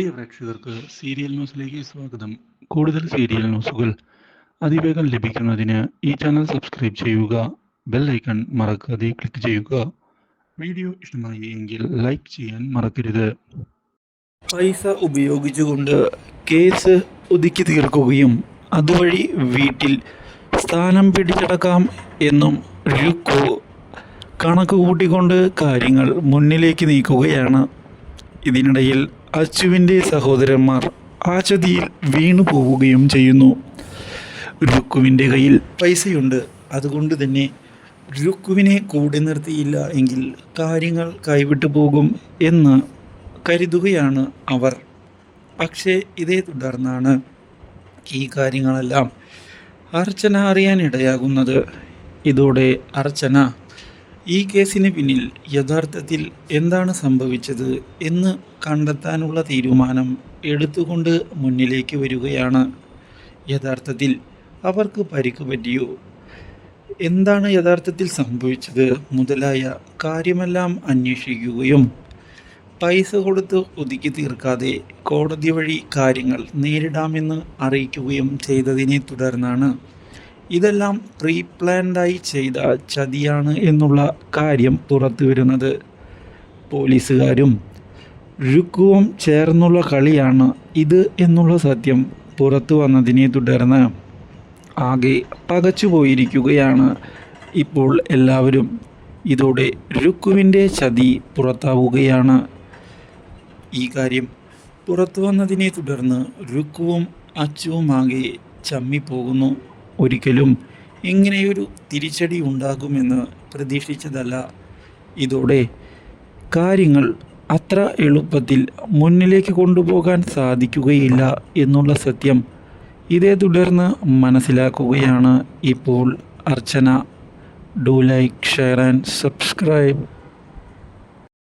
പ്രിയ പ്രേക്ഷകർക്ക് സീരിയൽ ന്യൂസിലേക്ക് സ്വാഗതം. കൂടുതൽ സീരിയൽ ന്യൂസുകൾ അതിവേഗം ലഭിക്കുന്നതിന് ഈ ചാനൽ സബ്സ്ക്രൈബ് ചെയ്യുക ബെൽ ഐക്കൺ മറക്കാതെ ക്ലിക്ക് ചെയ്യുക. വീഡിയോ ഇഷ്ടമായി എങ്കിൽ ലൈക്ക് ചെയ്യാൻ മറക്കരുത്. പൈസ ഉപയോഗിച്ചുകൊണ്ട് കേസ് ഒതുക്കി തീർക്കുകയും അതുവഴി വീട്ടിൽ സ്ഥാനം പിടിച്ചടക്കാം എന്നും രുക്കു കണക്ക് കൂട്ടിക്കൊണ്ട് കാര്യങ്ങൾ മുന്നിലേക്ക് നീക്കുകയാണ്. ഇതിനിടയിൽ അച്ചുവിന്റെ സഹോദരന്മാർ ആ ചതിയിൽ വീണു പോവുകയും ചെയ്യുന്നു. രുക്കുവിന്റെ കയ്യിൽ പൈസയുണ്ട്. അതുകൊണ്ട് തന്നെ രുക്കുവിനെ കൂടെ നിർത്തിയില്ല എങ്കിൽ കാര്യങ്ങൾ കൈവിട്ടു പോകും എന്ന് കരുതുകയാണ് അവർ. പക്ഷേ ഇതേ തുടർന്നാണ് ഈ കാര്യങ്ങളെല്ലാം അർച്ചന അറിയാനിടയാകുന്നത്. ഇതോടെ അർച്ചന ഈ കേസിന് പിന്നിൽ യഥാർത്ഥത്തിൽ എന്താണ് സംഭവിച്ചത് എന്ന് കണ്ടെത്താനുള്ള തീരുമാനം എടുത്തുകൊണ്ട് മുന്നിലേക്ക് വരികയാണ്. യഥാർത്ഥത്തിൽ അവർക്ക് പരിക്ക് പറ്റിയോ? എന്താണ് യഥാർത്ഥത്തിൽ സംഭവിച്ചത് മുതലായ കാര്യമെല്ലാം അന്വേഷിക്കുകയും പൈസ കൊടുത്ത് ഒതുക്കി തീർക്കാതെ കോടതി വഴി കാര്യങ്ങൾ നേരിടാമെന്ന് അറിയിക്കുകയും ചെയ്തതിനെ തുടർന്നാണ് ഇതെല്ലാം പ്രീ പ്ലാൻഡായി ചെയ്ത ചതിയാണ് എന്നുള്ള കാര്യം പുറത്തു വരുന്നത്. പോലീസുകാരും രുക്കുവും ചേർന്നുള്ള കളിയാണ് ഇത് എന്നുള്ള സത്യം പുറത്തു വന്നതിനെ തുടർന്ന് ആകെ പകച്ചു പോയിരിക്കുകയാണ് ഇപ്പോൾ എല്ലാവരും. ഇതോടെ രുക്കുവിന്റെ ചതി പുറത്താവുകയാണ്. ഈ കാര്യം പുറത്തു വന്നതിനെ തുടർന്ന് രുക്കുവും അച്ചുവുമാകെ ചമ്മിപ്പോകുന്നു. ഒരിക്കലും ഇങ്ങനെയൊരു തിരിച്ചടി ഉണ്ടാകുമെന്ന് പ്രതീക്ഷിച്ചതല്ല. ഇതോടെ കാര്യങ്ങൾ അത്ര എളുപ്പത്തിൽ മുന്നിലേക്ക് കൊണ്ടുപോകാൻ സാധിക്കുകയില്ല എന്നുള്ള സത്യം ഇതേ തുടർന്ന് മനസ്സിലാക്കുകയാണ് ഇപ്പോൾ Archana. Do like share and subscribe.